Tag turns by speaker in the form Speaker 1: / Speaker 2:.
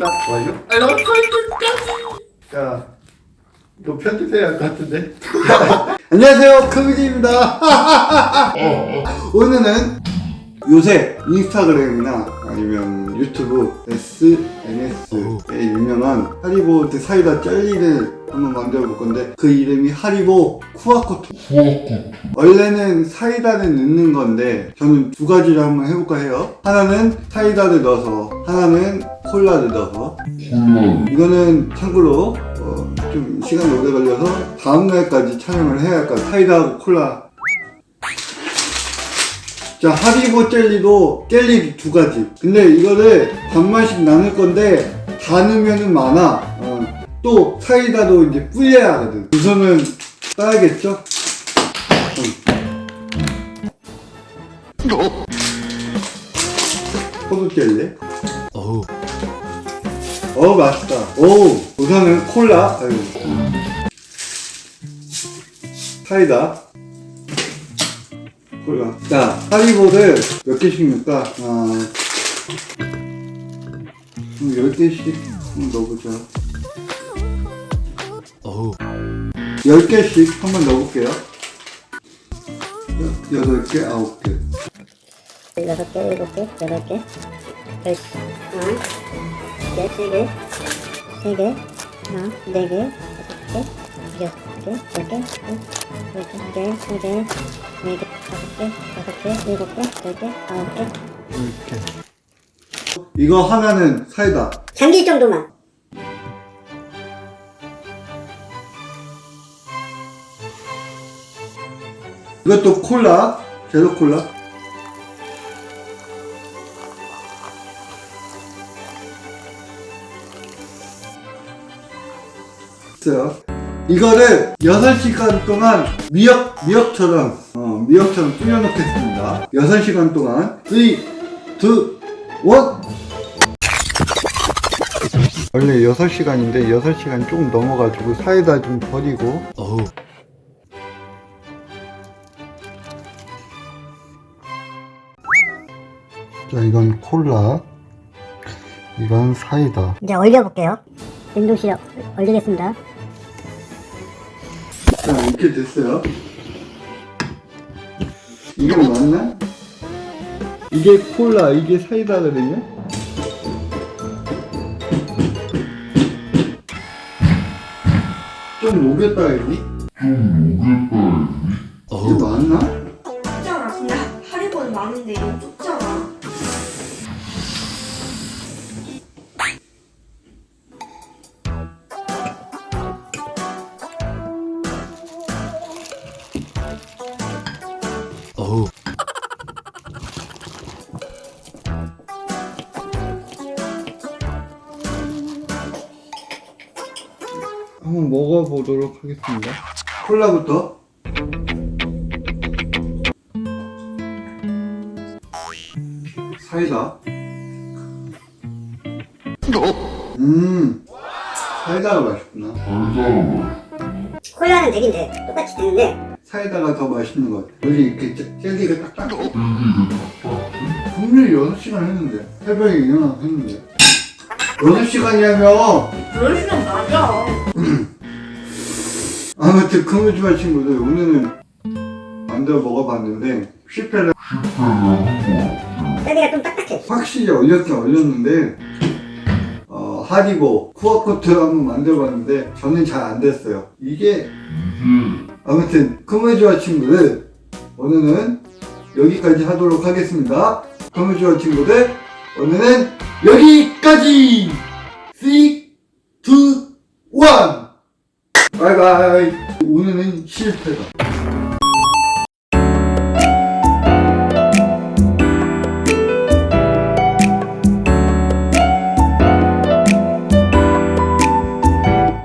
Speaker 1: 딱 완료? 아. 자, 너 편집해야 할 것 같은데. 안녕하세요, 크비디입니다. 오늘은 요새 인스타그램이나 아니면 유튜브 SNS에 유명한 하리보드 사이다 젤리를 한번 만들어 볼 건데 그 이름이 하리보 쿠아코토. 원래는 사이다를 넣는 건데 저는 두 가지를 한번 해볼까 해요. 하나는 사이다를 넣어서 하나는 콜라를 넣어서 이거는 참고로 어, 좀 시간이 오래 걸려서 다음날까지 촬영을 해야 할것 같아요. 사이다하고 콜라 자 하리보 젤리도 젤리 두 가지. 근데 이거를 반만씩 나눌 건데 다 넣으면은 많아. 어, 또 사이다도 이제 뿌려야 하거든. 우선은 따야겠죠? 포도 젤리
Speaker 2: 어우.
Speaker 1: 어 맛있다. 오 우선은 콜라. 아유. 사이다 콜라 자 하리보를 몇 개씩 넣을까? 아. 10개씩 한번 넣어보자.
Speaker 2: 어우.
Speaker 1: 10개씩 한번 넣어볼게요. 8개, 9개.
Speaker 3: 여섯 개, 일곱 개, 여덟 개, 열, 하나, 네, 세 개, 세 개, 하나, 네 개, 다섯 개, 여섯 개, 열 개, 일곱 개, 세 개, 네 개, 다섯 개, 여섯 개, 일곱 개, 열 개, 아홉 개.
Speaker 1: 이렇게 이거 하나는 사이다
Speaker 3: 잠길 정도만.
Speaker 1: 이것도 콜라 제로 콜라 있어요. 이거를 6시간 동안 미역, 미역처럼, 어, 미역처럼 뿌려놓겠습니다. 6시간 동안. 3, 2, 1. 원래 6시간인데 6시간 조금 넘어가지고 사이다 좀 버리고
Speaker 2: 어우.
Speaker 1: 자 이건 콜라 이건 사이다
Speaker 3: 이제 얼려볼게요. 냉동실에 얼리겠습니다.
Speaker 1: 자 이렇게 됐어요 이게 맞나? 이게 콜라 이게 사이다거든요 좀 녹였다 해야지
Speaker 2: 어우.
Speaker 1: 이게 맞나?
Speaker 4: 좁잖아. 근데 하리보는 많은데 이거 좁잖아.
Speaker 1: 한번 먹어보도록 하겠습니다 콜라부터 사이다 음 사이다가 맛있구나
Speaker 3: 콜라는 되긴 돼. 똑같이 되는데.
Speaker 1: 사이다가 더 맛있는 것 같아. 여기 이렇게 젤- 젤리가 딱딱. 분명히 6시간 했는데. 새벽에 일어나서 했는데. 6시간이라며!
Speaker 4: 그럴 시간 맞아.
Speaker 1: 아무튼 금우주마 친구들, 오늘은 만들어 먹어봤는데, 실패를
Speaker 3: 젤리가 좀 딱딱해.
Speaker 1: 확실히 얼렸긴 얼렸는데, 어, 하리보, 쿠아코트를 한번 만들어봤는데, 저는 잘 안 됐어요. 이게, 아무튼, 금우주마 친구들, 오늘은 여기까지 하도록 하겠습니다. 금우주마 친구들, 오늘은 여기까지! 바이바이! 오늘은 실패다.